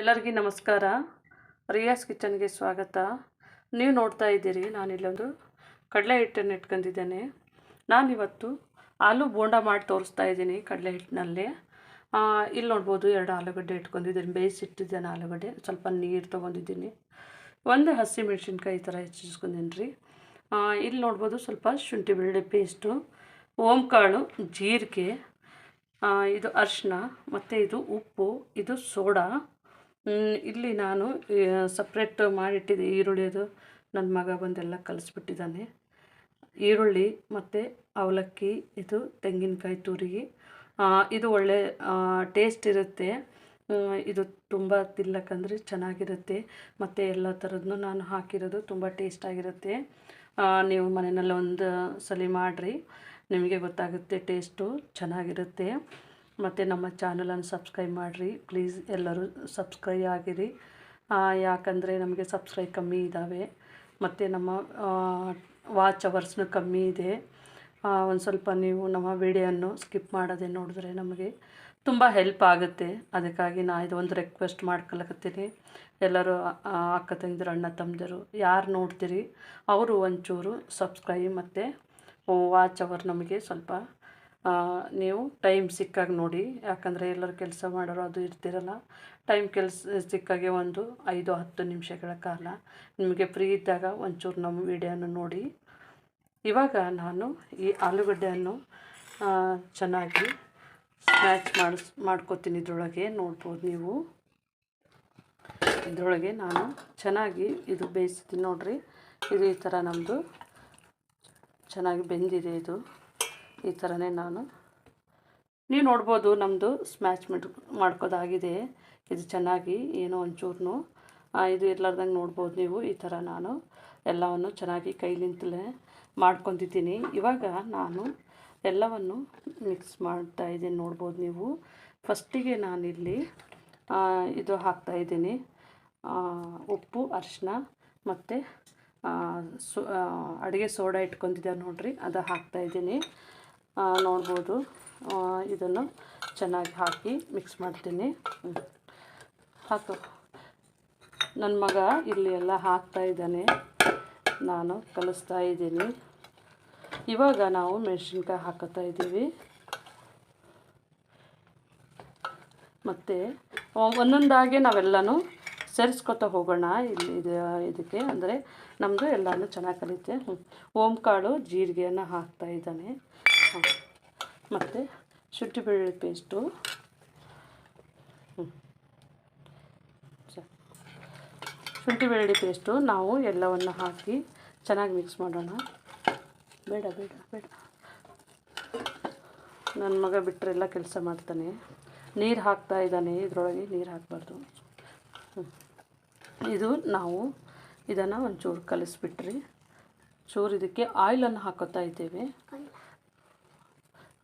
ಎಲ್ಲರಿಗೂ ನಮಸ್ಕಾರ. ರಿಯಾಸ್ ಕಿಚನ್ಗೆ ಸ್ವಾಗತ. ನೀವು ನೋಡ್ತಾ ಇದ್ದೀರಿ, ನಾನಿಲ್ಲೊಂದು ಕಡಲೆ ಹಿಟ್ಟನ್ನು ಇಟ್ಕೊಂಡಿದ್ದೇನೆ. ನಾನಿವತ್ತು ಆಲೂ ಬೋಂಡ ಮಾಡಿ ತೋರಿಸ್ತಾ ಇದ್ದೀನಿ ಕಡಲೆ ಹಿಟ್ಟಿನಲ್ಲಿ. ಇಲ್ಲಿ ನೋಡ್ಬೋದು ಎರಡು ಆಲೂಗಡ್ಡೆ ಇಟ್ಕೊಂಡಿದ್ದೀನಿ, ಬೇಯಿಸಿಟ್ಟಿದ್ದೇನೆ ಆಲೂಗಡ್ಡೆ, ಸ್ವಲ್ಪ ನೀರು ತೊಗೊಂಡಿದ್ದೀನಿ. ಒಂದು ಹಸಿ ಮೆಣಸಿನ್ಕಾಯಿ ಈ ಥರ ಹೆಚ್ಚಿಸ್ಕೊಂಡಿನಿ ರೀ ಇಲ್ಲಿ ನೋಡ್ಬೋದು ಸ್ವಲ್ಪ ಶುಂಠಿ ಬೆಳ್ಳುಳ್ಳಿ ಪೇಸ್ಟು, ಓಂಕಾಳು, ಜೀರಿಗೆ ಇದು ಅರಿಶಿನ ಮತ್ತು ಇದು ಉಪ್ಪು, ಇದು ಸೋಡಾ. ಇಲ್ಲಿ ನಾನು ಸಪ್ರೇಟ್ ಮಾಡಿಟ್ಟಿದ್ದೆ ಈರುಳ್ಳಿದು. ನನ್ನ ಮಗ ಬಂದೆಲ್ಲ ಕಲಿಸ್ಬಿಟ್ಟಿದ್ದಾನೆ. ಈರುಳ್ಳಿ ಮತ್ತು ಅವಲಕ್ಕಿ, ಇದು ತೆಂಗಿನಕಾಯಿ ತುರಿ ಇದು ಒಳ್ಳೆ ಟೇಸ್ಟ್ ಇರುತ್ತೆ. ಇದು ತುಂಬ ತಿನ್ನಕ್ಕಂದ್ರೆ ಚೆನ್ನಾಗಿರುತ್ತೆ. ಮತ್ತು ಎಲ್ಲ ಥರದ್ದು ನಾನು ಹಾಕಿರೋದು ತುಂಬ ಟೇಸ್ಟಾಗಿರುತ್ತೆ ನೀವು ಮನೆಯಲ್ಲಿ ಒಂದು ಸಲ ಮಾಡಿರಿ. ನಿಮಗೆ ಗೊತ್ತಾಗುತ್ತೆ ಟೇಸ್ಟು ಚೆನ್ನಾಗಿರುತ್ತೆ. ಮತ್ತು ನಮ್ಮ ಚಾನಲನ್ನು ಸಬ್ಸ್ಕ್ರೈಬ್ ಮಾಡಿರಿ. ಪ್ಲೀಸ್ ಎಲ್ಲರೂ ಸಬ್ಸ್ಕ್ರೈಬ್ ಆಗಿರಿ. ಯಾಕಂದರೆ ನಮಗೆ ಸಬ್ಸ್ಕ್ರೈಬ್ ಕಮ್ಮಿ ಇದ್ದಾವೆ ಮತ್ತು ನಮ್ಮ ವಾಚ್ ಅವರ್ಸ್ನು ಕಮ್ಮಿ ಇದೆ. ಒಂದು ಸ್ವಲ್ಪ ನೀವು ನಮ್ಮ ವಿಡಿಯೋನ್ನು ಸ್ಕಿಪ್ ಮಾಡದೆ ನೋಡಿದ್ರೆ ನಮಗೆ ತುಂಬ ಹೆಲ್ಪ್ ಆಗುತ್ತೆ. ಅದಕ್ಕಾಗಿ ನಾ ಇದು ಒಂದು ರಿಕ್ವೆಸ್ಟ್ ಮಾಡ್ಕೊಳಕತ್ತೀನಿ. ಎಲ್ಲರೂ ಅಕ್ಕ ತಂಗಿದ್ರು, ಅಣ್ಣ ತಮ್ಮದಿರು, ಯಾರು ನೋಡ್ತೀರಿ, ಅವರು ಒಂಚೂರು ಸಬ್ಸ್ಕ್ರೈಬ್ ಮತ್ತು ವಾಚ್ ಅವರ್ ನಮಗೆ ಸ್ವಲ್ಪ ನೀವು ಟೈಮ್ ಸಿಕ್ಕಾಗ ನೋಡಿ, ಯಾಕಂದರೆ ಎಲ್ಲರೂ ಕೆಲಸ ಮಾಡೋರು ಅದು ಇರ್ತಿರಲ್ಲ. ಟೈಮ್ ಕೆಲಸ ಸಿಕ್ಕಾಗೆ ಒಂದು ಐದು ಹತ್ತು ನಿಮಿಷಗಳ ಕಾಲ ನಿಮಗೆ ಫ್ರೀ ಇದ್ದಾಗ ಒಂಚೂರು ನಮ್ಮ ವಿಡಿಯೋನ ನೋಡಿ. ಇವಾಗ ನಾನು ಈ ಆಲೂಗಡ್ಡೆಯನ್ನು ಚೆನ್ನಾಗಿ ಸ್ಮ್ಯಾಚ್ ಮಾಡಿಸ್ ಮಾಡ್ಕೋತೀನಿ ಇದ್ರೊಳಗೆ, ನೋಡ್ಬೋದು ನೀವು. ಇದರೊಳಗೆ ನಾನು ಚೆನ್ನಾಗಿ ಇದು ಬೇಯಿಸ್ತೀನಿ ನೋಡಿರಿ. ಇದು ಈ ಥರ ನಮ್ಮದು ಚೆನ್ನಾಗಿ ಬೆಂದಿದೆ ಇದು. ಈ ಥರನೇ ನಾನು. ನೀವು ನೋಡ್ಬೋದು ನಮ್ಮದು ಸ್ಮ್ಯಾಚ್ ಮಿಟ್ ಮಾಡ್ಕೋದಾಗಿದೆ. ಇದು ಚೆನ್ನಾಗಿ ಏನೋ ಒಂಚೂರು ಇದು ಇರ್ಲಾರ್ದಂಗೆ ನೋಡ್ಬೋದು ನೀವು ಈ ಥರ ನಾನು. ಎಲ್ಲವನ್ನು ಚೆನ್ನಾಗಿ ಕೈಲಿಂತಲೇ ಮಾಡ್ಕೊತಿದ್ದೀನಿ ಇವಾಗ ನಾನು ಎಲ್ಲವನ್ನು ಮಿಕ್ಸ್ ಮಾಡ್ತಾ ಇದ್ದೀನಿ ನೋಡ್ಬೋದು ನೀವು. ಫಸ್ಟಿಗೆ ನಾನಿಲ್ಲಿ ಇದು ಹಾಕ್ತಾ ಇದ್ದೀನಿ. ಆ, ಉಪ್ಪು ಅರಿಶಿನ ಮತ್ತು ಸೊ ಅಡುಗೆ ಸೋಡಾ ಇಟ್ಕೊತಿದ್ದೆ ನೋಡ್ರಿ ಅದು ಹಾಕ್ತಾಯಿದ್ದೀನಿ ನೋಡ್ಬೋದು. ಇದನ್ನು ಚೆನ್ನಾಗಿ ಹಾಕಿ ಮಿಕ್ಸ್ ಮಾಡ್ತೀನಿ. ಹಾಕು. ನನ್ನ ಮಗ ಇಲ್ಲಿ ಎಲ್ಲ ಹಾಕ್ತಾ ಇದ್ದಾನೆ. ನಾನು ಕಲಿಸ್ತಾ ಇದ್ದೀನಿ. ಇವಾಗ ನಾವು ಮೆಣಸಿನ್ಕಾಯಿ ಹಾಕೋತಾ ಇದ್ದೀವಿ. ಮತ್ತು ಒಂದೊಂದಾಗೆ ನಾವೆಲ್ಲನೂ ಸೇರಿಸ್ಕೊತಾ ಹೋಗೋಣ ಇಲ್ಲಿ ಇದು, ಇದಕ್ಕೆ. ಅಂದರೆ ನಮ್ಮದು ಎಲ್ಲನೂ ಚೆನ್ನಾಗಿ ಕಲಿತೆ. ಹ್ಞೂ ಓಂಕಾಳು ಜೀರಿಗೆಯನ್ನು ಹಾಕ್ತಾ ಇದ್ದಾನೆ. ಮತ್ತು ಶುಂಠಿ ಬೆಳ್ಳುಳ್ಳಿ ಪೇಸ್ಟು ಹ್ಞೂ ಶುಂಠಿ ಬೆಳ್ಳುಳ್ಳಿ ಪೇಸ್ಟು ನಾವು ಎಲ್ಲವನ್ನು ಹಾಕಿ ಚೆನ್ನಾಗಿ ಮಿಕ್ಸ್ ಮಾಡೋಣ. ಬೇಡ ಬೇಡ ಬೇಡ. ನನ್ನ ಮಗ ಬಿಟ್ಟರೆಲ್ಲ ಕೆಲಸ ಮಾಡ್ತಾನೆ. ನೀರು ಹಾಕ್ತಾ ಇದ್ದಾನೆ, ಇದರೊಳಗೆ ನೀರು ಹಾಕಬಾರ್ದು. ಇದು ನಾವು ಇದನ್ನು ಒಂಚೂರು ಕಲಿಸ್ಬಿಟ್ರಿ. ಚೂರು ಇದಕ್ಕೆ ಆಯಿಲನ್ನು ಹಾಕೋತಾ ಇದ್ದೇವೆ.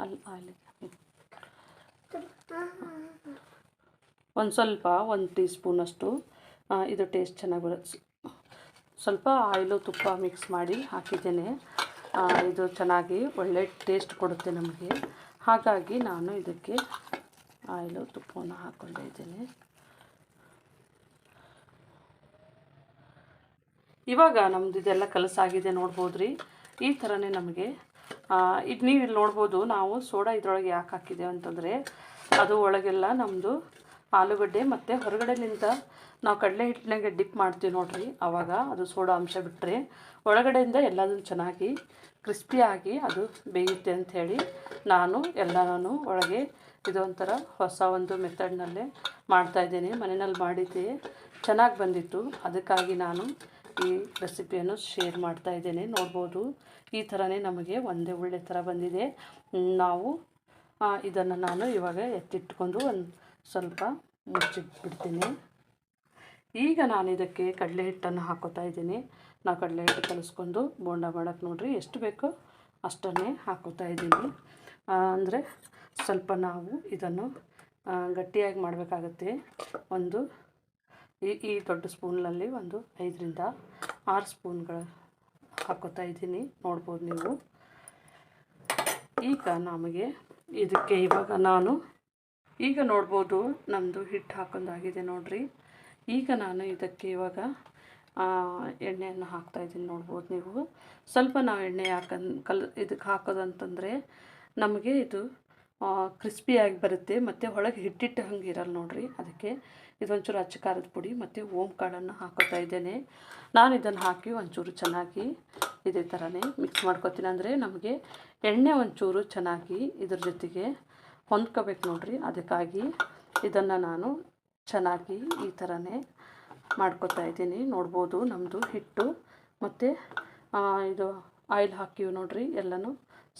ಅಲ್ಲಿ. ಆಯಿಲ್ ಒಂದು ಸ್ವಲ್ಪ ಒಂದು ಟೀ ಸ್ಪೂನಷ್ಟು ಇದು ಟೇಸ್ಟ್ ಚೆನ್ನಾಗಿ ಬರುತ್ತೆ. ಸ್ವಲ್ಪ ಆಯಿಲು ತುಪ್ಪ ಮಿಕ್ಸ್ ಮಾಡಿ ಹಾಕಿದ್ದೇನೆ. ಇದು ಚೆನ್ನಾಗಿ ಒಳ್ಳೆ ಟೇಸ್ಟ್ ಕೊಡುತ್ತೆ ನಮಗೆ. ಹಾಗಾಗಿ ನಾನು ಇದಕ್ಕೆ ಆಯಿಲು ತುಪ್ಪವನ್ನು ಹಾಕ್ಕೊಂಡಿದ್ದೇನೆ ಇವಾಗ ನಮ್ದು ಇದೆಲ್ಲ ಕಲಸಾಗಿದೆ ನೋಡ್ಬೋದು ಈ ಥರನೇ ನಮಗೆ ಇದು ನೀವು ಇಲ್ಲಿ ನೋಡ್ಬೋದು, ನಾವು ಸೋಡಾ ಇದ್ರೊಳಗೆ ಯಾಕೆ ಹಾಕಿದ್ದೇವೆ ಅಂತಂದರೆ, ಅದು ಒಳಗೆಲ್ಲ ನಮ್ಮದು ಆಲೂಗಡ್ಡೆ ಮತ್ತು ಹೊರಗಡೆಲಿಂದ ನಾವು ಕಡಲೆ ಹಿಟ್ಟಿನಾಗೆ ಡಿಪ್ ಮಾಡ್ತೀವಿ ನೋಡ್ರಿ ಆವಾಗ ಅದು ಸೋಡಾ ಅಂಶ ಬಿಟ್ಟರೆ ಒಳಗಡೆಯಿಂದ ಎಲ್ಲದನ್ನು ಚೆನ್ನಾಗಿ ಕ್ರಿಸ್ಪಿಯಾಗಿ ಅದು ಬೇಯುತ್ತೆ ಅಂಥೇಳಿ ನಾನು ಎಲ್ಲನೂ ಒಳಗೆ ಇದೊಂಥರ ಹೊಸ ಒಂದು ಮೆಥಡ್ನಲ್ಲೇ ಮಾಡ್ತಾಯಿದ್ದೀನಿ ಮನೆಯಲ್ಲಿ ಮಾಡಿದ್ದೆ ಚೆನ್ನಾಗಿ ಬಂದಿತ್ತು. ಅದಕ್ಕಾಗಿ ನಾನು ಈ ರೆಸಿಪಿಯನ್ನು ಶೇರ್ ಮಾಡ್ತಾ ಇದ್ದೇನೆ. ನೋಡ್ಬೋದು, ಈ ಥರನೇ ನಮಗೆ ಒಂದೇ ಒಳ್ಳೆ ಥರ ಬಂದಿದೆ. ನಾವು ಇದನ್ನು ನಾನು ಇವಾಗ ಎತ್ತಿಟ್ಕೊಂಡು ಒಂದು ಸ್ವಲ್ಪ ಮುಚ್ಚಿಟ್ಬಿಡ್ತೀನಿ. ಈಗ ನಾನು ಇದಕ್ಕೆ ಕಡಲೆ ಹಿಟ್ಟನ್ನು ಹಾಕೋತಾ ಇದ್ದೀನಿ. ನಾವು ಕಡಲೆ ಹಿಟ್ಟು ಕಲಿಸ್ಕೊಂಡು ಬೋಂಡ ಮಾಡೋಕ್ಕೆ ನೋಡ್ರಿ, ಎಷ್ಟು ಬೇಕೋ ಅಷ್ಟನ್ನೇ ಹಾಕೋತಾ ಇದ್ದೀನಿ. ಅಂದರೆ ಸ್ವಲ್ಪ ನಾವು ಇದನ್ನು ಗಟ್ಟಿಯಾಗಿ ಮಾಡಬೇಕಾಗತ್ತೆ. ಒಂದು ಈ ಈ ದೊಡ್ಡ ಸ್ಪೂನ್ನಲ್ಲಿ ಒಂದು ಐದರಿಂದ ಆರು ಸ್ಪೂನ್ಗಳು ಹಾಕೋತಾ ಇದ್ದೀನಿ. ನೋಡ್ಬೋದು ನೀವು. ಈಗ ನಮಗೆ ಇದಕ್ಕೆ ಇವಾಗ ನಾನು ಈಗ ನೋಡ್ಬೋದು ನಮ್ಮದು ಹಿಟ್ಟು ಹಾಕೊಂಡಾಗಿದೆ ನೋಡ್ರಿ. ಈಗ ನಾನು ಇದಕ್ಕೆ ಇವಾಗ ಎಣ್ಣೆಯನ್ನು ಹಾಕ್ತಾಯಿದ್ದೀನಿ ನೋಡ್ಬೋದು ನೀವು. ಸ್ವಲ್ಪ ನಾವು ಎಣ್ಣೆ ಹಾಕನ್, ಕಲ್, ಇದಕ್ಕೆ ಹಾಕೋದಂತಂದರೆ ನಮಗೆ ಇದು ಕ್ರಿಸ್ಪಿಯಾಗಿ ಬರುತ್ತೆ. ಮತ್ತು ಒಳಗೆ ಹಿಟ್ಟಿಟ್ಟು ಹಂಗೆ ಇರಲ್ಲ ನೋಡ್ರಿ. ಅದಕ್ಕೆ ಇದೊಂಚೂರು ಅಚ್ಚ ಖಾರದ ಪುಡಿ, ಮತ್ತು ಓಮ್ ಕಾಳನ್ನು ಹಾಕೋತಾ ಇದ್ದೇನೆ. ನಾನು ಇದನ್ನು ಹಾಕಿ ಒಂಚೂರು ಚೆನ್ನಾಗಿ ಇದೇ ಥರನೇ ಮಿಕ್ಸ್ ಮಾಡ್ಕೊತೀನಿ. ಅಂದರೆ ನಮಗೆ ಎಣ್ಣೆ ಒಂಚೂರು ಚೆನ್ನಾಗಿ ಇದ್ರ ಜೊತೆಗೆ ಹೊಂದ್ಕೋಬೇಕು ನೋಡ್ರಿ. ಅದಕ್ಕಾಗಿ ಇದನ್ನು ನಾನು ಚೆನ್ನಾಗಿ ಈ ಥರನೇ ಮಾಡ್ಕೊತಾ ಇದ್ದೀನಿ. ನೋಡ್ಬೋದು ನಮ್ಮದು ಹಿಟ್ಟು, ಮತ್ತು ಇದು ಆಯಿಲ್ ಹಾಕಿವಿ ನೋಡ್ರಿ. ಎಲ್ಲನೂ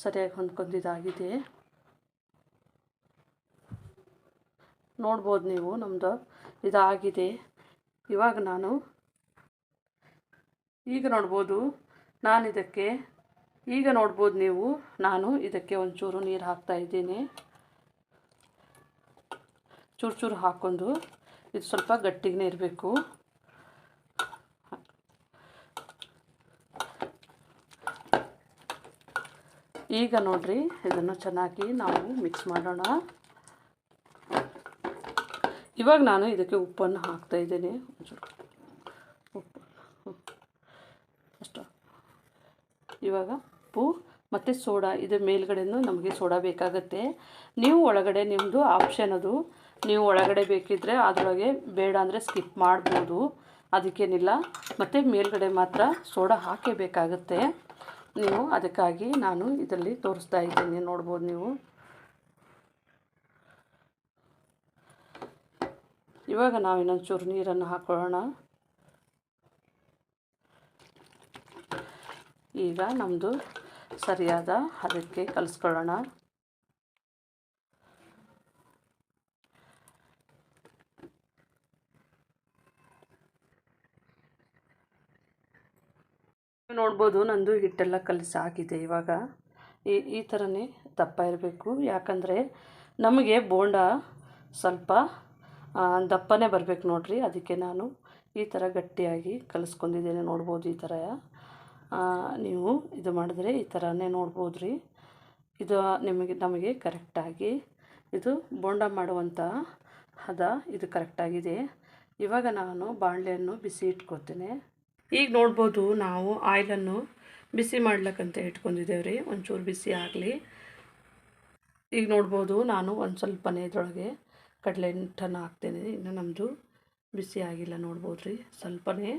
ಸರಿಯಾಗಿ ಹೊಂದ್ಕೊಂಡಿದ್ದಾಗಿದೆ. ನೋಡ್ಬೋದು ನೀವು ನಮ್ಮದು ಇದಾಗಿದೆ. ಇವಾಗ ನಾನು ಈಗ ನೋಡ್ಬೋದು, ನಾನು ಇದಕ್ಕೆ ಈಗ ನೋಡ್ಬೋದು ನೀವು, ನಾನು ಇದಕ್ಕೆ ಒಂಚೂರು ನೀರು ಹಾಕ್ತಾ ಇದ್ದೀನಿ. ಚೂರು ಚೂರು ಹಾಕ್ಕೊಂಡು ಇದು ಸ್ವಲ್ಪ ಗಟ್ಟಿಗೆ ಇರಬೇಕು. ಈಗ ನೋಡ್ರಿ, ಇದನ್ನು ಚೆನ್ನಾಗಿ ನಾವು ಮಿಕ್ಸ್ ಮಾಡೋಣ. ಇವಾಗ ನಾನು ಇದಕ್ಕೆ ಉಪ್ಪನ್ನು ಹಾಕ್ತಾ ಇದ್ದೀನಿ. ಒಂಚೂರು ಉಪ್ಪು ಉಪ್ಪು. ಅಷ್ಟು. ಇವಾಗ ಉಪ್ಪು ಮತ್ತು ಸೋಡಾ ಇದು ಮೇಲ್ಗಡೆನೂ ನಮಗೆ ಸೋಡಾ ಬೇಕಾಗುತ್ತೆ. ನೀವು ಒಳಗಡೆ ನಿಮ್ಮದು ಆಪ್ಷನ್ ಅದು. ನೀವು ಒಳಗಡೆ ಬೇಕಿದ್ದರೆ ಅದರೊಳಗೆ ಬೇಡ ಅಂದರೆ ಸ್ಕಿಪ್ ಮಾಡ್ಬೋದು. ಅದಕ್ಕೇನಿಲ್ಲ. ಮತ್ತು ಮೇಲ್ಗಡೆ ಮಾತ್ರ ಸೋಡಾ ಹಾಕೇ ಬೇಕಾಗುತ್ತೆ. ನೀವು ಅದಕ್ಕಾಗಿ ನಾನು ಇದರಲ್ಲಿ ತೋರಿಸ್ತಾ ಇದ್ದೀನಿ. ನೋಡ್ಬೋದು ನೀವು. ಇವಾಗ ನಾವು ಇನ್ನೊಂಚೂರು ನೀರನ್ನು ಹಾಕೊಳ್ಳೋಣ. ಈಗ ನಮ್ಮದು ಸರಿಯಾದ ಅದಕ್ಕೆ ಕಲಿಸ್ಕೊಳ್ಳೋಣ. ನೋಡ್ಬೋದು ನಂದು ಹಿಟ್ಟೆಲ್ಲ ಕಲಸಿ ಆಗಿದೆ ಇವಾಗ. ಈ ಈ ಥರನೇ ದಪ್ಪ ಇರಬೇಕು. ಯಾಕಂದರೆ ನಮಗೆ ಬೋಂಡ ಸ್ವಲ್ಪ ದಪ್ಪನೇ ಬರಬೇಕು ನೋಡ್ರಿ, ಅದಕ್ಕೆ ನಾನು ಈ ಥರ ಗಟ್ಟಿಯಾಗಿ ಕಲಿಸ್ಕೊಂಡಿದ್ದೇನೆ ನೋಡ್ಬೋದು ಈ ಥರ. ನೀವು ಇದು ಮಾಡಿದ್ರೆ ಈ ಥರನೇ ನೋಡ್ಬೋದು ರೀ ಇದು ನಿಮಗೆ, ನಮಗೆ ಕರೆಕ್ಟಾಗಿ ಇದು ಬೋಂಡ ಮಾಡುವಂಥ ಹದ ಇದು ಕರೆಕ್ಟಾಗಿದೆ. ಇವಾಗ ನಾನು ಬಾಣಲೆಯನ್ನು ಬಿಸಿ ಇಟ್ಕೊತೇನೆ ಈಗ ನೋಡ್ಬೋದು ನಾವು ಆಯಿಲನ್ನು ಬಿಸಿ ಮಾಡ್ಲಿಕ್ಕಂತ ಇಟ್ಕೊಂಡಿದ್ದೇವೆ ರೀ ಒಂಚೂರು ಬಿಸಿ ಆಗಲಿ. ಈಗ ನೋಡ್ಬೋದು ನಾನು ಒಂದು ಸ್ವಲ್ಪನೇ ಇದರೊಳಗೆ ಕಡಲೆ ಹಿಟ್ಟನ್ನು ಹಾಕ್ತೇನೆ. ಇನ್ನು ನಮ್ಮದು ಬಿಸಿ ಆಗಿಲ್ಲ ನೋಡ್ಬೋದು ರೀ ಸ್ವಲ್ಪನೇ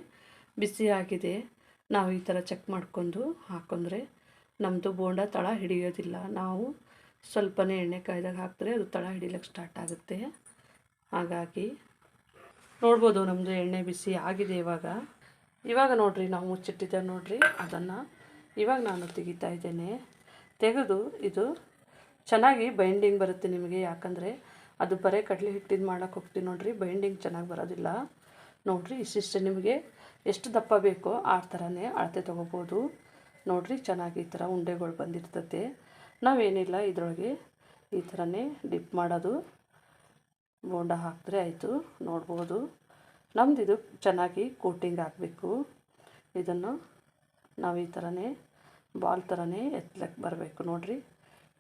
ಬಿಸಿ ಆಗಿದೆ. ನಾವು ಈ ಥರ ಚೆಕ್ ಮಾಡ್ಕೊಂಡು ಹಾಕೊಂಡ್ರೆ ನಮ್ಮದು ಬೋಂಡ ತಳ ಹಿಡಿಯೋದಿಲ್ಲ. ನಾವು ಸ್ವಲ್ಪನೇ ಎಣ್ಣೆ ಕಾಯ್ದಾಗ ಹಾಕಿದ್ರೆ ಅದು ತಳ ಹಿಡಿಲಿಕ್ಕೆ ಸ್ಟಾರ್ಟ್ ಆಗುತ್ತೆ. ಹಾಗಾಗಿ ನೋಡ್ಬೋದು ನಮ್ಮದು ಎಣ್ಣೆ ಬಿಸಿ ಆಗಿದೆ ಇವಾಗ. ಇವಾಗ ನೋಡಿರಿ ನಾವು ಮುಚ್ಚಿಟ್ಟಿದ್ದೇವೆ ನೋಡಿರಿ ಅದನ್ನು. ಇವಾಗ ನಾನು ತೆಗಿತಾ ಇದ್ದೇನೆ. ತೆಗೆದು ಇದು ಚೆನ್ನಾಗಿ ಬೈಂಡಿಂಗ್ ಬರುತ್ತೆ ನಿಮಗೆ. ಯಾಕಂದರೆ ಅದು ಬರೀ ಕಡಲೆ ಹಿಟ್ಟಿದ್ದು ಮಾಡೋಕೆ ಹೋಗ್ತೀವಿ ನೋಡ್ರಿ ಬೈಂಡಿಂಗ್ ಚೆನ್ನಾಗಿ ಬರೋದಿಲ್ಲ. ನೋಡ್ರಿ ಇಷ್ಟಿಷ್ಟು ನಿಮಗೆ ಎಷ್ಟು ದಪ್ಪ ಬೇಕೋ ಆ ಥರನೇ ಅಳತೆ ತೊಗೋಬೋದು. ನೋಡ್ರಿ, ಚೆನ್ನಾಗಿ ಈ ಥರ ಉಂಡೆಗಳು ಬಂದಿರ್ತತೆ. ನಾವೇನಿಲ್ಲ, ಇದರೊಳಗೆ ಈ ಥರನೇ ಡಿಪ್ ಮಾಡೋದು. ಬೋಂಡ ಹಾಕಿದ್ರೆ ಆಯಿತು, ನೋಡ್ಬೋದು. ನಮ್ದು ಇದು ಚೆನ್ನಾಗಿ ಕೋಟಿಂಗ್ ಹಾಕಬೇಕು ಇದನ್ನು ನಾವು ಈ ಥರನೇ, ಬಾಲ್ ಥರನೇ ಎತ್ತಲಕ್ಕೆ ಬರಬೇಕು ನೋಡ್ರಿ.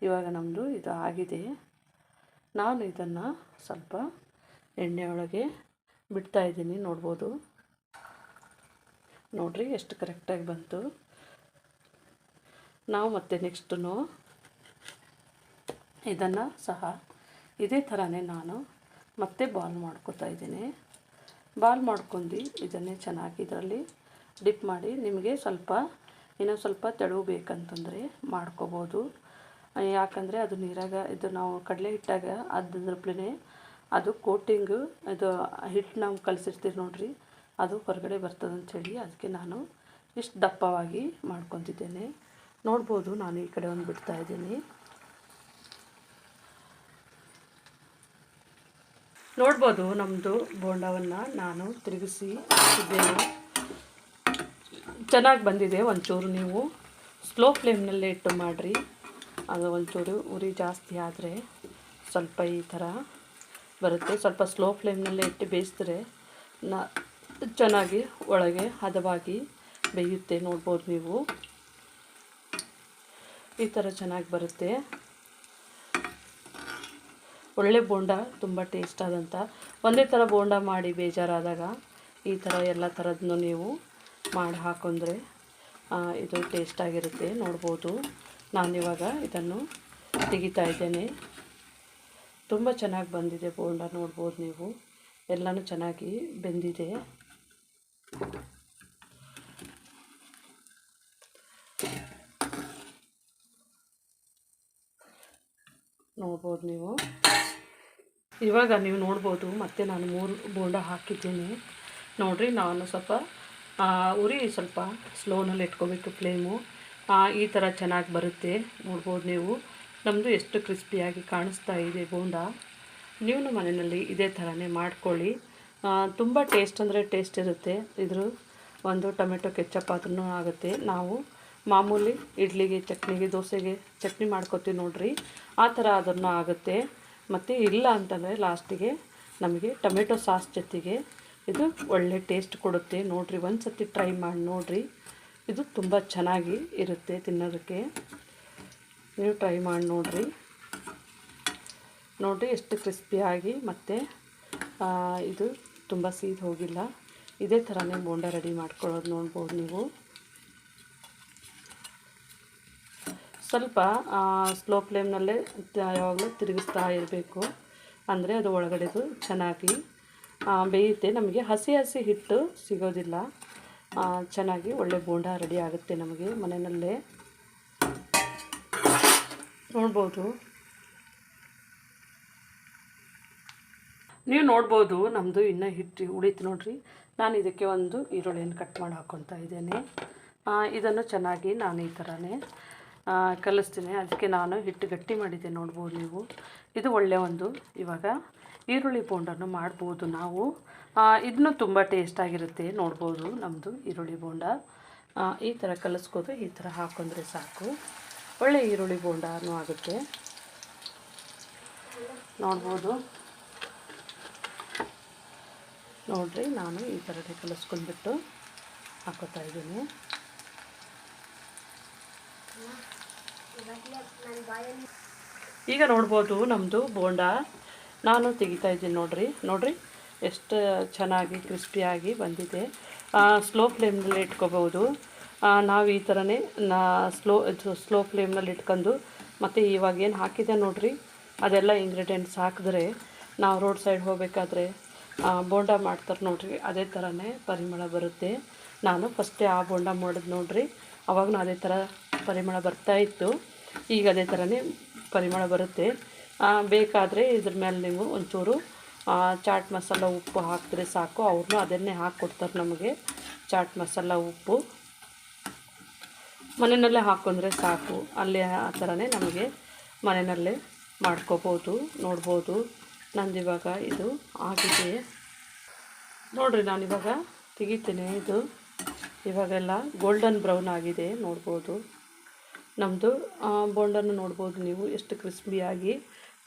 ಇವಾಗ ನಮ್ಮದು ಇದು ಆಗಿದೆ. ನಾನು ಇದನ್ನು ಸ್ವಲ್ಪ ಎಣ್ಣೆ ಒಳಗೆ ಬಿಡ್ತಾ ಇದ್ದೀನಿ, ನೋಡ್ಬೋದು. ನೋಡಿರಿ ಎಷ್ಟು ಕರೆಕ್ಟಾಗಿ ಬಂತು. ನಾವು ಮತ್ತೆ ನೆಕ್ಸ್ಟು ಇದನ್ನು ಸಹ ಇದೇ ಥರನೇ ನಾನು ಮತ್ತೆ ಬಾಲ್ ಮಾಡ್ಕೊತಾ ಇದ್ದೀನಿ. ಬಾಲ್ ಮಾಡ್ಕೊಂಡು ಇದನ್ನೇ ಚೆನ್ನಾಗಿ ಇದರಲ್ಲಿ ಡಿಪ್ ಮಾಡಿ ನಿಮಗೆ ಸ್ವಲ್ಪ ಇನ್ನೂ ಸ್ವಲ್ಪ ತೆಳುವು ಬೇಕಂತಂದರೆ ಮಾಡ್ಕೋಬೋದು. ಯಾಕಂದರೆ ಅದು ನೀರಾಗ, ಇದು ನಾವು ಕಡಲೆ ಹಿಟ್ಟಾಗ ಅದ್ರಪ್ಲೇ ಅದು ಕೋಟಿಂಗು, ಇದು ಹಿಟ್ಟು ನಾವು ಕಲಸಿರ್ತೀವಿ ನೋಡಿರಿ, ಅದು ಹೊರಗಡೆ ಬರ್ತದೆ ಅಂಥೇಳಿ ಅದಕ್ಕೆ ನಾನು ಇಷ್ಟು ದಪ್ಪವಾಗಿ ಮಾಡ್ಕೊತಿದ್ದೇನೆ. ನೋಡ್ಬೋದು ನಾನು ಈ ಕಡೆ ಒಂದು ಬಿಡ್ತಾ ಇದ್ದೀನಿ. ನೋಡ್ಬೋದು ನಮ್ಮದು ಬೋಂಡವನ್ನು ನಾನು ತಿರುಗಿಸಿ ಇದ್ದೇನೆ ಚೆನ್ನಾಗಿ ಬಂದಿದೆ ಒಂಚೂರು ನೀವು, ಸ್ಲೋ ಫ್ಲೇಮ್ನಲ್ಲೇ ಇಟ್ಟು ಮಾಡಿರಿ. ಅದು ಒಂಚೂರು ಉರಿ ಜಾಸ್ತಿ ಆದರೆ ಸ್ವಲ್ಪ ಈ ಥರ ಬರುತ್ತೆ. ಸ್ವಲ್ಪ ಸ್ಲೋ ಫ್ಲೇಮ್ನಲ್ಲೇ ಇಟ್ಟು ಬೇಯಿಸಿದ್ರೆ ನ ಚೆನ್ನಾಗಿ ಒಳಗೆ ಹದವಾಗಿ ಬೇಯುತ್ತೆ ನೋಡ್ಬೋದು ನೀವು. ಈ ಥರ ಚೆನ್ನಾಗಿ ಬರುತ್ತೆ. ಒಳ್ಳೆ ಬೋಂಡ ತುಂಬ ಟೇಸ್ಟ್ ಆದಂಥ ಒಂದೇ ಥರ ಬೋಂಡ ಮಾಡಿ ಬೇಜಾರಾದಾಗ ಈ ಥರ ಎಲ್ಲ ಥರದನ್ನು ನೀವು ಮಾಡಿ ಹಾಕೊಂಡ್ರೆ ಇದು ಟೇಸ್ಟಾಗಿರುತ್ತೆ ನೋಡ್ಬೋದು. ನಾನಿವಾಗ ಇದನ್ನು ತೆಗಿತಾ ಇದ್ದೇನೆ. ತುಂಬ ಚೆನ್ನಾಗಿ ಬಂದಿದೆ ಬೋಂಡ, ನೋಡ್ಬೋದು ನೀವು. ಎಲ್ಲನೂ ಚೆನ್ನಾಗಿ ಬೆಂದಿದೆ. ನೋಡ್ಬೋದು ನೀವು. ಇವಾಗ ನೀವು ನೋಡ್ಬೋದು, ಮತ್ತೆ ನಾನು ಮೂರು ಬೋಂಡ ಹಾಕಿದ್ದೀನಿ. ನೋಡಿರಿ, ನಾನು ಸ್ವಲ್ಪ ಉರಿ ಸ್ವಲ್ಪ ಸ್ಲೋನಲ್ಲಿ ಇಟ್ಕೋಬೇಕು ಫ್ಲೇಮು ಈ ಥರ ಚೆನ್ನಾಗಿ ಬರುತ್ತೆ. ನೋಡ್ಬೋದು ನೀವು. ನಮ್ಮದು ಎಷ್ಟು ಕ್ರಿಸ್ಪಿಯಾಗಿ ಕಾಣಿಸ್ತಾ ಇದೆ ಬೋಂಡ. ನೀವು ಮನೆಯಲ್ಲಿ ಇದೇ ಥರನೇ ಮಾಡ್ಕೊಳ್ಳಿ. ತುಂಬ ಟೇಸ್ಟ್ ಅಂದರೆ ಟೇಸ್ಟ್ ಇರುತ್ತೆ. ಇದ್ರ ಒಂದು ಟೊಮೆಟೊ ಕೆಚ್ಚಪ್ ಆದ್ರೂ ಆಗುತ್ತೆ. ನಾವು ಮಾಮೂಲಿ ಇಡ್ಲಿಗೆ, ಚಟ್ನಿಗೆ, ದೋಸೆಗೆ ಚಟ್ನಿ ಮಾಡ್ಕೊತೀವಿ ನೋಡ್ರಿ. ಆ ಥರ ಅದನ್ನು ಆಗುತ್ತೆ. ಮತ್ತು ಇಲ್ಲ ಅಂತಂದರೆ ಲಾಸ್ಟಿಗೆ ನಮಗೆ ಟೊಮೆಟೊ ಸಾಸ್ ಜೊತೆಗೆ ಇದು ಒಳ್ಳೆ ಟೇಸ್ಟ್ ಕೊಡುತ್ತೆ. ನೋಡಿರಿ ಒಂದು ಸತಿ ಟ್ರೈ ಮಾಡಿ ನೋಡಿರಿ. ಇದು ತುಂಬ ಚೆನ್ನಾಗಿ ಇರುತ್ತೆ ತಿನ್ನೋದಕ್ಕೆ. ನೀವು ಟ್ರೈ ಮಾಡಿ ನೋಡಿರಿ. ನೋಡಿರಿ ಎಷ್ಟು ಕ್ರಿಸ್ಪಿಯಾಗಿ ಮತ್ತು ಇದು ತುಂಬ ಸೀದ್ ಹೋಗಿಲ್ಲ. ಇದೇ ಥರನೇ ಬೋಂಡ ರೆಡಿ ಮಾಡ್ಕೊಳ್ಳೋದು ನೋಡ್ಬೋದು ನೀವು. ಸ್ವಲ್ಪ ಸ್ಲೋ ಫ್ಲೇಮ್ನಲ್ಲೇ ಯಾವಾಗಲೂ ತಿರುಗಿಸ್ತಾ ಇರಬೇಕು. ಅಂದರೆ ಅದು ಒಳಗಡೆದು ಚೆನ್ನಾಗಿ ಬೇಯುತ್ತೆ. ನಮಗೆ ಹಸಿ ಹಸಿ ಹಿಟ್ಟು ಸಿಗೋದಿಲ್ಲ. ಚೆನ್ನಾಗಿ ಒಳ್ಳೆ ಬೋಂಡ ರೆಡಿ ಆಗುತ್ತೆ ನಮಗೆ ಮನೆಯಲ್ಲೇ. ನೋಡ್ಬೋದು. ನೀವು ನೋಡ್ಬೋದು ನಮ್ಮದು ಇನ್ನೂ ಹಿಟ್ಟು ಉಳಿತು ನೋಡ್ರಿ. ನಾನು ಇದಕ್ಕೆ ಒಂದು ಈರುಳ್ಳಿಯನ್ನು ಕಟ್ ಮಾಡಿ ಹಾಕ್ಕೊತಾ ಇದ್ದೇನೆ. ಇದನ್ನು ಚೆನ್ನಾಗಿ ನಾನು ಈ ಥರನೇ ಕಲಿಸ್ತೀನಿ. ಅದಕ್ಕೆ ನಾನು ಹಿಟ್ಟು ಗಟ್ಟಿ ಮಾಡಿದ್ದೆ, ನೋಡ್ಬೋದು ನೀವು. ಇದು ಒಳ್ಳೆಯ ಒಂದು ಇವಾಗ ಈರುಳ್ಳಿ ಬೋಂಡನ್ನು ಮಾಡ್ಬೋದು ನಾವು. ಇದನ್ನು ತುಂಬ ಟೇಸ್ಟಾಗಿರುತ್ತೆ ನೋಡ್ಬೋದು ನಮ್ಮದು ಈರುಳ್ಳಿ ಬೋಂಡ ಈ ಥರ ಕಲಿಸ್ಕೋದು ಈ ಥರ ಹಾಕೊಂಡ್ರೆ ಸಾಕು. ಒಳ್ಳೆ ಈರುಳ್ಳಿ ಬೋಂಡನೂ ಆಗುತ್ತೆ. ನೋಡ್ಬೋದು. ನೋಡ್ರಿ, ನಾನು ಈ ಥರನೇ ಕಲಿಸ್ಕೊಂಡ್ಬಿಟ್ಟು ಹಾಕೋತಾ ಇದ್ದೀನಿ. ಈಗ ನೋಡ್ಬೋದು ನಮ್ಮದು ಬೋಂಡ. ನಾನು ತೆಗಿತಾ ಇದ್ದೀನಿ ನೋಡ್ರಿ. ನೋಡ್ರಿ, ಎಷ್ಟು ಚೆನ್ನಾಗಿ ಕ್ರಿಸ್ಪಿಯಾಗಿ ಬಂದಿದೆ. ಸ್ಲೋ ಫ್ಲೇಮ್ನಲ್ಲಿ ಇಟ್ಕೋಬೋದು ನಾವು ಈ ಥರನೇ ನಾ ಸ್ಲೋ ಸ್ಲೋ ಫ್ಲೇಮ್ನಲ್ಲಿ ಇಟ್ಕೊಂಡು ಮತ್ತು ಇವಾಗ ಏನು ಹಾಕಿದೆ ನೋಡ್ರಿ? ಅದೆಲ್ಲ ಇಂಗ್ರೀಡಿಯೆಂಟ್ಸ್ ಹಾಕಿದ್ರೆ ನಾವು ರೋಡ್ ಸೈಡ್ ಹೋಗಬೇಕಾದ್ರೆ ಬೋಂಡ ಮಾಡ್ತಾರೆ ನೋಡ್ರಿ. ಅದೇ ಥರನೇ ಪರಿಮಳ ಬರುತ್ತೆ. ನಾನು ಫಸ್ಟೇ ಆ ಬೋಂಡ ಮಾಡೋದು ನೋಡ್ರಿ. ಅವಾಗೂ ಅದೇ ಥರ ಪರಿಮಳ ಬರ್ತಾ ಇತ್ತು. ಈಗ ಅದೇ ಥರನೇ ಪರಿಮಳ ಬರುತ್ತೆ. ಬೇಕಾದರೆ ಇದ್ರ ಮೇಲೆ ನೀವು ಒಂಚೂರು ಚಾಟ್ ಮಸಾಲ ಉಪ್ಪು ಹಾಕಿದ್ರೆ ಸಾಕು. ಅವ್ರನ್ನೂ ಅದನ್ನೇ ಹಾಕ್ಕೊಡ್ತಾರೆ ನಮಗೆ, ಚಾಟ್ ಮಸಾಲ ಉಪ್ಪು. ಮನೆಯಲ್ಲೇ ಹಾಕೊಂಡ್ರೆ ಸಾಕು. ಅಲ್ಲಿ ಆ ಥರನೇ ನಮಗೆ ಮನೆಯಲ್ಲೇ ಮಾಡ್ಕೋಬೋದು, ನೋಡ್ಬೋದು. ನಂದಿವಾಗ ಇದು ಆಗಿದೆ. ನೋಡಿರಿ, ನಾನಿವಾಗ ತೆಗಿತೀನಿ ಇದು. ಇವಾಗೆಲ್ಲ ಗೋಲ್ಡನ್ ಬ್ರೌನ್ ಆಗಿದೆ, ನೋಡ್ಬೋದು. ನಮ್ಮದು ಬೋಂಡನ್ನು ನೋಡ್ಬೋದು ನೀವು ಎಷ್ಟು ಕ್ರಿಸ್ಪಿಯಾಗಿ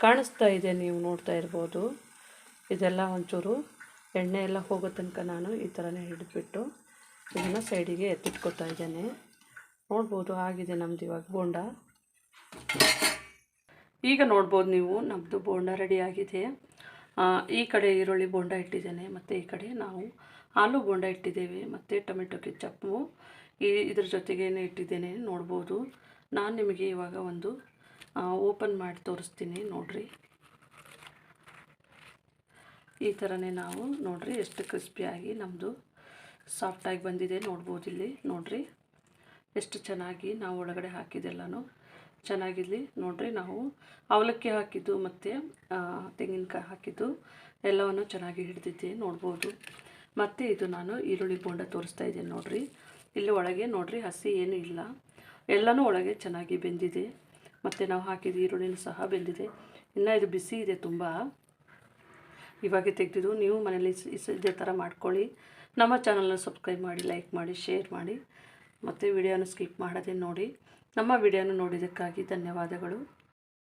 ಕಾಣಿಸ್ತಾ ಇದೆ ನೀವು ನೋಡ್ತಾ ಇರ್ಬೋದು. ಇದೆಲ್ಲ ಒಂಚೂರು ಎಣ್ಣೆ ಎಲ್ಲ ಹೋಗೋ ತನಕ ನಾನು ಈ ಥರನೇ ಹಿಡಿದ್ಬಿಟ್ಟು ಇದನ್ನು ಸೈಡಿಗೆ ಎತ್ತಿಟ್ಕೊತಾ ಇದ್ದೇನೆ. ನೋಡ್ಬೋದು ಆಗಿದೆ ನಮ್ಮದು ಇವಾಗ ಬೋಂಡ. ಈಗ ನೋಡ್ಬೋದು ನೀವು ನಮ್ಮದು ಬೋಂಡ ರೆಡಿ ಆಗಿದೆ. ಆ, ಈ ಕಡೆ ಈರುಳ್ಳಿ ಬೋಂಡ ಇಟ್ಟಿದ್ದೇನೆ ಮತ್ತು ಈ ಕಡೆ ನಾವು ಆಲೂ ಬೋಂಡ ಇಟ್ಟಿದ್ದೇವೆ ಮತ್ತು ಟೊಮೆಟೊ ಕೆಚ್ಚಪ್ಪು ಈ ಇದ್ರ ಜೊತೆಗೇನೆ ಇಟ್ಟಿದ್ದೇನೆ ನೋಡ್ಬೋದು. ನಾನು ನಿಮಗೆ ಇವಾಗ ಒಂದು ಓಪನ್ ಮಾಡಿ ತೋರಿಸ್ತೀನಿ ನೋಡ್ರಿ. ಈ ಥರನೇ ನಾವು ನೋಡ್ರಿ ಎಷ್ಟು ಕ್ರಿಸ್ಪಿಯಾಗಿ ನಮ್ಮದು ಸಾಫ್ಟಾಗಿ ಬಂದಿದೆ. ನೋಡ್ಬೋದು ಇಲ್ಲಿ, ನೋಡ್ರಿ. ಎಷ್ಟು ಚೆನ್ನಾಗಿ ನಾವು ಒಳಗಡೆ ಹಾಕಿದ್ದೆಲ್ಲನೂ ಚೆನ್ನಾಗಿರಲಿ. ನೋಡ್ರಿ ನಾವು ಅವಲಕ್ಕಿ ಹಾಕಿದ್ದು ಮತ್ತು ತೆಂಗಿನಕಾಯಿ ಹಾಕಿದ್ದು ಎಲ್ಲವನ್ನು ಚೆನ್ನಾಗಿ ಹಿಡಿದಿದ್ದೆ. ನೋಡ್ಬೋದು. ಮತ್ತು ಇದು ನಾನು ಈರುಳ್ಳಿ ಬೋಂಡ ತೋರಿಸ್ತಾ ಇದ್ದೀನಿ ನೋಡ್ರಿ. ಇಲ್ಲಿ ಒಳಗೆ ನೋಡ್ರಿ ಹಸಿ ಏನೂ ಇಲ್ಲ. ಎಲ್ಲನೂ ಒಳಗೆ ಚೆನ್ನಾಗಿ ಬೆಂದಿದೆ. ಮತ್ತು ನಾವು ಹಾಕಿದ ಈರುಳ್ಳಿನೂ ಸಹ ಬೆಂದಿದೆ. ಇನ್ನು ಇದು ಬಿಸಿ ಇದೆ ತುಂಬ. ಇವಾಗೆ ತೆಗೆದಿದ್ದು ನೀವು ಮನೇಲಿ ಇದೇ ಥರ ಮಾಡ್ಕೊಳ್ಳಿ. ನಮ್ಮ ಚಾನಲ್ನ ಸಬ್ಸ್ಕ್ರೈಬ್ ಮಾಡಿ ಲೈಕ್ ಮಾಡಿ ಶೇರ್ ಮಾಡಿ. ಮತ್ತು ವಿಡಿಯೋನ ಸ್ಕಿಪ್ ಮಾಡೋದೇ ನೋಡಿ. ನಮ್ಮ ವಿಡಿಯೋನ ನೋಡಿದ್ದಕ್ಕಾಗಿ ಧನ್ಯವಾದಗಳು.